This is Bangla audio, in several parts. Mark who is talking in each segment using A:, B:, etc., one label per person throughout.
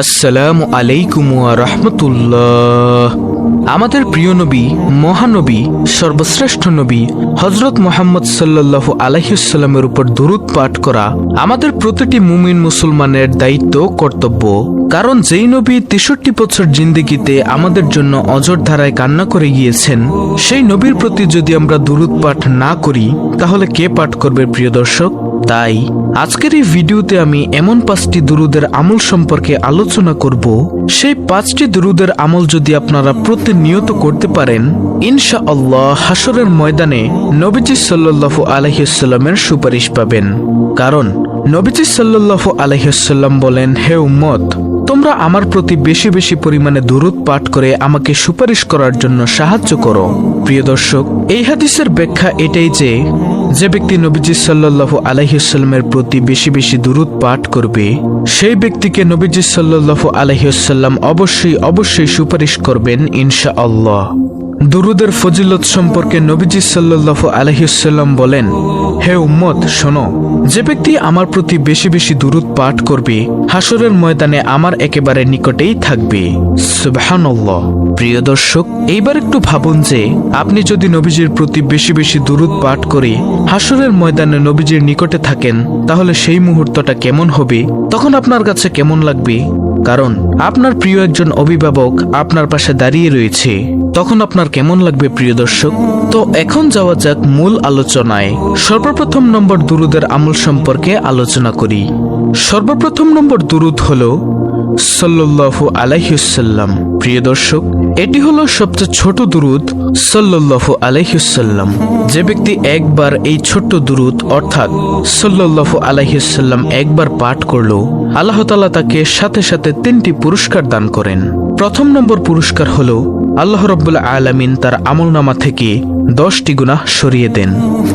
A: আসসালামু আলাইকুম রাহমাতুল্লাহ। আমাদের প্রিয় নবী, মহানবী, সর্বশ্রেষ্ঠ নবী হজরত মোহাম্মদ সাল্লাল্লাহু আলাইসাল্লামের উপর দুরুদ পাঠ করা আমাদের প্রতিটি মুমিন মুসলমানের দায়িত্ব, কর্তব্য। কারণ যেই নবী তেষট্টি বছর জিন্দিগিতে আমাদের জন্য অজর ধারায় কান্না করে গিয়েছেন, সেই নবীর প্রতি যদি আমরা দুরুদ পাঠ না করি, তাহলে কে পাঠ করবে প্রিয় দর্শক? তাই আজকের এই ভিডিওতে আমি এমন পাঁচটি দুরুদের আমল সম্পর্কে আলোচনা করব। সেই পাঁচটি দুরুদের আমল যদি আপনারা প্রতিনিয়ত করতে পারেন ইনশা আল্লাহ হাসরের ময়দানে নবীজি সাল্লু আলহিসাল্লামের সুপারিশ পাবেন। কারণ নবীজি সাল্লু আলহিসাল্লাম বলেন, হে উম্মত তোমরা আমার প্রতি বেশি বেশি পরিমাণে দুরুদ পাঠ করে আমাকে সুপারিশ করার জন্য সাহায্য করো। প্রিয় দর্শক, এই হাদিসের ব্যাখ্যা এটাই যে যে ব্যক্তি নবীজি সাল্লু আলহিউসাল্লামের প্রতি বেশি বেশি দুরুদ পাঠ করবে, সেই ব্যক্তিকে নবীজি সাল্লু আলহিউসাল্লাম অবশ্যই অবশ্যই সুপারিশ করবেন ইনশা আল্লাহ দুরুদের ফজিলত সম্পর্কে নবীজি সাল্লাল্লাহু আলহিসাল্লাম বলেন, হে উম্মত, শোনো, যে ব্যক্তি আমার প্রতি বেশি বেশি দুরুদ পাঠ করবে হাসরের ময়দানে আমার একেবারে নিকটেই থাকবে। প্রিয় দর্শক, এইবার একটু ভাবুন যে, আপনি যদি নবীজির প্রতি বেশি বেশি দুরুদ পাঠ করে হাসরের ময়দানে নবীজির নিকটে থাকেন, তাহলে সেই মুহূর্তটা কেমন হবে? তখন আপনার কাছে কেমন লাগবে? কারণ আপনার প্রিয় একজন অভিভাবক আপনার পাশে দাঁড়িয়ে রয়েছে। তখন আপনার কেমন লাগবে প্রিয় দর্শক? তো এখন যাওয়া যাক মূল আলোচনায়। সর্বপ্রথম নম্বর দুরুদের আমল সম্পর্কে আলোচনা করি। সর্বপ্রথম নম্বর দুরুদ হল সাল্লাল্লাহু আলাইহুসাল্লাম প্রিয় দর্শক, এটি হলো সবচেয়ে ছোট দুরুদ সাল্লাল্লাহু আলাইহুসাল্লাম যে ব্যক্তি একবার এই ছোট্ট দুরুদ, অর্থাৎ সাল্লাল্লাহু আলাইহুসাল্লাম একবার পাঠ করল, আল্লাহ তাআলা তাকে সাথে সাথে তিনটি পুরস্কার দান করেন। প্রথম নম্বর পুরস্কার হলো, আল্লাহ রব্বুল আলামিন তার আমলনামা থেকে দশটি গুনাহ সরিয়ে দেন।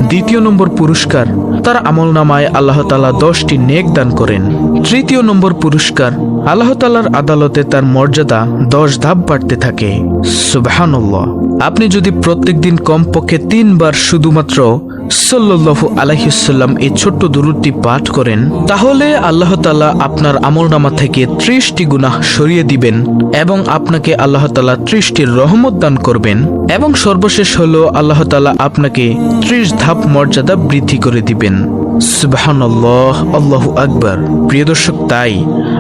A: দ্বিতীয় নম্বর পুরস্কার, তার আমলনামায় আল্লাহ তালা দশটি নেক দান করেন। তৃতীয় নম্বর পুরস্কার, আল্লাহ তালার আদালতে তার মর্যাদা দশ ধাপ বাড়তে থাকে। সুবাহান আপনি যদি প্রত্যেকদিন কমপক্ষে তিনবার শুধুমাত্র সাল্লাল্লাহু আলাইহিসাল্লাম এই ছোট্ট দুরুদটি পাঠ করেন, তাহলে আল্লাহ তালা আপনার আমলনামা থেকে ত্রিশটি গুনাহ সরিয়ে দিবেন এবং আপনাকে আল্লাহ তালা ত্রিশটির রহমত দান করবেন এবং সর্বশেষ হল আল্লাহ তালা আপনাকে ত্রিশ ধাপ মর্যাদা বৃদ্ধি করে দিবেন। সুবহানাল্লাহ, আল্লাহু আকবার। প্রিয় দর্শক, তাই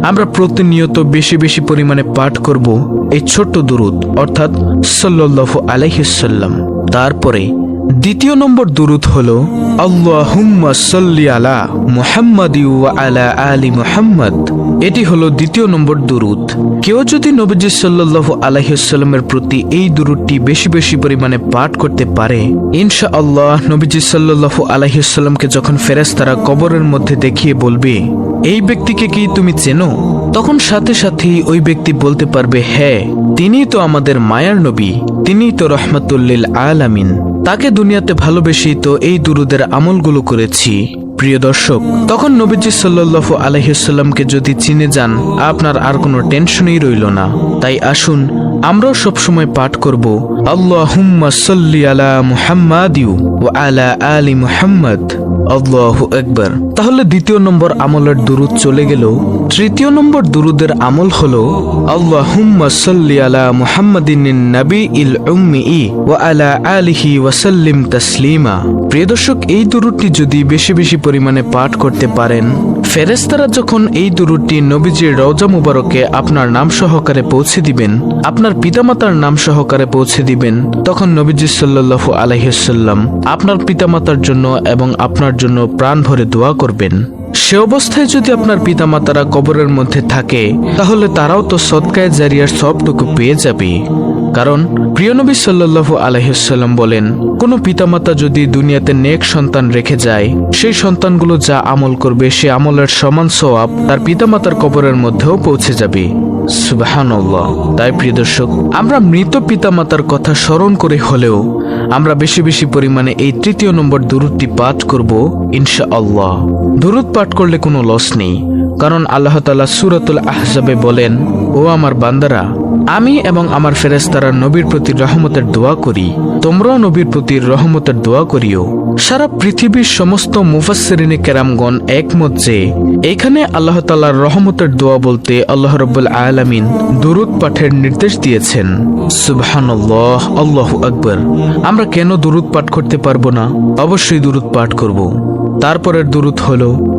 A: আমরা প্রতিনিয়ত বেশি বেশি পরিমাণে পাঠ করব এই ছোট্ট দুরুদ, অর্থাৎ সাল্লাল্লাহু আলাইহিসাল্লাম তারপরে দ্বিতীয় নম্বর দুরুদ হল সাল্লি আলা মুহাম্মাদ আলা আলি মুহাম্মদ। এটি হলো দ্বিতীয় নম্বর দুরুদ। কেউ যদি নবীজি সাল্লাল্লাহু আলাইহিসাল্লামের প্রতি এই দুরুদটি বেশি বেশি পরিমাণে পাঠ করতে পারে ইনশা আল্লাহ নবীজি সাল্লাল্লাহু আলাইহিসাল্লামকে যখন ফেরেশতারা কবরের মধ্যে দেখিয়ে বলবে এই ব্যক্তিকে কি তুমি চেনো? তখন সাথে সাথেই ওই ব্যক্তি বলতে পারবে হ্যাঁ তিনি তো আমাদের মায়ার নবী, তিনিই তো রহমতুল্লিল আলামিন। তাকে দুনিয়াতে ভালোবেসেই তো এই দুরুদের আমলগুলো করেছি। প্রিয় দর্শক, তখন নবীজি সাল্লাল্লাহু আলহিসাল্লামকে যদি চিনে যান, আপনার আর কোনো টেনশনই রইল না। তাই আসুন, আমরাও সবসময় পাঠ করব আল্লাহ হুম্মা সাল্লি আলা মুহাম্মাদিউ ও আলা আলী মুহাম্মদ। আল্লাহ একবার তাহলে দ্বিতীয় নম্বর আমলের দুরুদ চলে গেল। তৃতীয় নম্বর দুরুদের আমল হলো, আল্লাহুম্মা সাল্লি আলা মুহাম্মাদিন নবী ইল উম্মি ই আলা আলিহি ওয়াসাল্লিম তাসলিমা। প্রিয় দর্শক, এই দুরুদটি যদি বেশি বেশি পরিমাণে পাঠ করতে পারেন ফেরেস্তারা যখন এই দুরুদটি নবীজির রওজা মুবারকে আপনার নাম সহকারে পৌঁছে দিবেন, আপনার পিতামাতার নাম সহকারে পৌঁছে দিবেন, তখন নবীজি সাল্লাল্লাহু আলাইসাল্লাম আপনার পিতামাতার জন্য এবং আপনার জন্য প্রাণ ভরে দোয়া করবেন। সে অবস্থায় যদি আপনার পিতামাতারা কবরের মধ্যে থাকে, তাহলে তারাও তো সৎকায় জারিয়ার সবটুকু পেয়ে যাবে। কারণ প্রিয় নবী সাল্লাল্লাহু আলহিসাল্লাম বলেন, কোনো পিতামাতা যদি দুনিয়াতে নেক সন্তান রেখে যায়, সেই সন্তানগুলো যা আমল করবে, সে আমলের সমান সোয়াব তার পিতামাতার কবরের মধ্যেও পৌঁছে যাবে। সুবাহান্লাহ তাই প্রিয় দর্শক, আমরা মৃত পিতামাতার কথা স্মরণ করে হলেও আমরা বেশি বেশি পরিমাণে এই তৃতীয় নম্বর দুরুদটি পাঠ করব ইনশা আল্লাহ দুরুদ পাঠ করলে কোনো লস নেই, কারণ আল্লাহ তালা সুরাতুল আহজাবে বলেন, ও আমার বান্দারা আমি এবং আমার ফেরেস্তারা নবীর প্রতি রহমতের দোয়া করি। তোমরাও নবীর প্রতি রহমতের দোয়া করিও। সারা পৃথিবীর সমস্ত মুফাসসিরিনে কেরামগণ একমত যে, এখানে আল্লাহ তাআলার রহমতের দোয়া বলতে আল্লাহ রব্বুল আলামিন দুরুদ পাঠের নির্দেশ দিয়েছেন। সুবহানাল্লাহ, আল্লাহু আকবর। আমরা কেন দুরুদ পাঠ করতে পারব না? অবশ্যই দুরুদ পাঠ করব। তারপরের দুরুদ হলো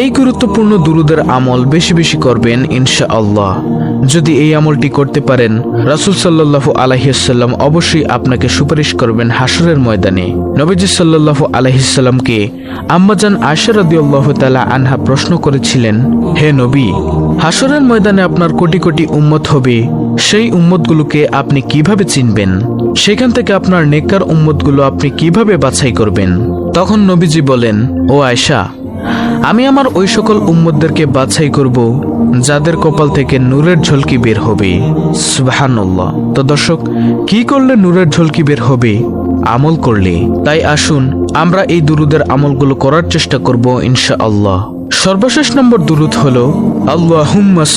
A: এই গুরুত্বপূর্ণ দুরুদের আমল বেশি বেশি করবেন ইনশা আল্লাহ যদি এই আমলটি করতে পারেন, রাসুল সাল্লাহ আলহিসাল্লাম অবশ্যই আপনাকে সুপারিশ করবেন হাসরের ময়দানে। নবীজি সাল্লাহ আলহিসাল্লামকে আম্মাজান আশারদি আল্লাহ তালা আনহা প্রশ্ন করেছিলেন, হে নবী হাসরের ময়দানে আপনার কোটি কোটি উম্মত হবে। সেই উম্মতগুলোকে আপনি কীভাবে চিনবেন? সেখান থেকে আপনার নেককার উম্মতগুলো আপনি কীভাবে বাছাই করবেন? তখন নবীজি বলেন, ও আয়শা আমি আমার ওই সকল উম্মদদেরকে বাছাই করব, যাদের কপাল থেকে নূরের ঝলকি বের হবে। সুবহানাল্লাহ। তো দর্শক, কি করলে নূরের ঝলকি বের হবে? আমল করলে। তাই আসুন, আমরা এই দুরুদের আমলগুলো করার চেষ্টা করব ইনশা আল্লাহ সর্বশেষ নম্বর দুরুদ হলো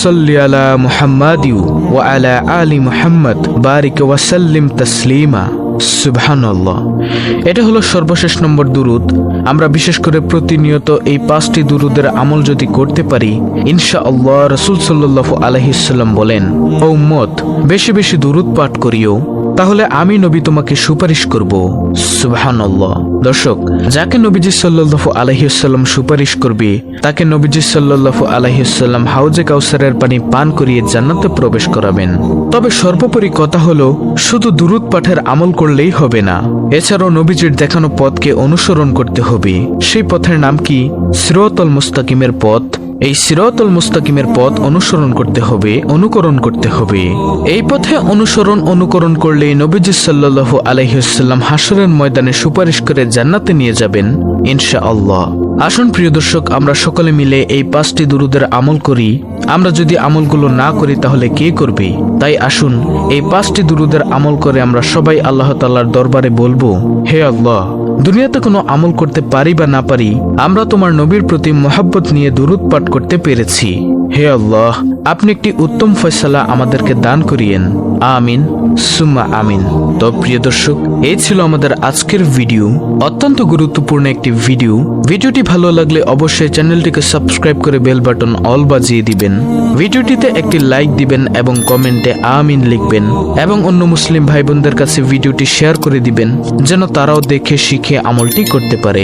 A: সাল্লি আলা মুহাম্মাদিউ ওয়া আলা আলি মুহাম্মদ বারিক ওয়া সাল্লিম তাসলিমা। সুবহানাল্লাহ। এটা হলো সর্বশেষ নম্বর দুরুদ। আমরা বিশেষ করে প্রতিনিয়ত এই পাঁচটি দুরুদের আমল যদি করতে পারি ইনশা আল্লাহ রসুল সাল্লাহ আলহিসাল্লাম বলেন, ও মত বেশি বেশি দুরুদ পাঠ করিও। তাহলে আমি নবী তোমাকে সুপারিশ করব। সুবহানাল্লাহ। দর্শক, যাকে নবীজি সাল্লাল্লাহু আলাইহিসাল্লাম সুপারিশ করবে, তাকে নবীজি সাল্লাল্লাহু আলাইহিসাল্লাম হাউজে কাউসারের পানি পান করিয়ে জান্নাতে প্রবেশ করাবেন। তবে সর্বোপরি কথা হলো, শুধু দুরুদ পাঠের আমল করলেই হবে না। এছাড়াও নবীজির দেখানো পথকে অনুসরণ করতে হবে। সেই পথের নাম কি? সিরতল মুস্তাকিমের পথ। এই সিরাতুল মুস্তাকিমের পথ অনুসরণ করতে হবে, অনুকরণ করতে হবে। এই পথে অনুসরণ, অনুকরণ করলে নবীজি সাল্লাল্লাহু আলাইহিসাল্লাম হাসরের ময়দানে সুপারিশ করে জান্নাতে নিয়ে যাবেন ইনশা আল্লাহ আসুন প্রিয় দর্শক, আমরা সকলে মিলে এই পাঁচটি দুরুদের আমল করি। আমরা যদি আমলগুলো না করি, তাহলে কে করবে? তাই আসুন, এই পাঁচটি দুরুদের আমল করে আমরা সবাই আল্লাহ তাল্লাহর দরবারে বলব, হে আল্লাহ, দুনিয়াতে কোনো আমল করতে পারি বা না পারি, আমরা তোমার নবীর প্রতি মহাব্বত নিয়ে দুরুদ পাঠ করতে পেরেছি। হে আল্লাহ, আপনি একটি উত্তম ফয়সালা আমাদেরকে দান করিয়েন। আমিন, সুম্মা আমিন। তো প্রিয় দর্শক, এই ছিল আমাদের আজকের ভিডিও। অত্যন্ত গুরুত্বপূর্ণ একটি ভিডিও। ভিডিওটি ভালো লাগলে অবশ্যই চ্যানেলটিকে সাবস্ক্রাইব করে বেল বাটন অল বাজিয়ে দিবেন। ভিডিওটিতে একটি লাইক দিবেন এবং কমেন্টে আমিন লিখবেন এবং অন্য মুসলিম ভাই বোনদের কাছে ভিডিওটি শেয়ার করে দিবেন, যেন তারাও দেখে, শিখে আমলটি করতে পারে।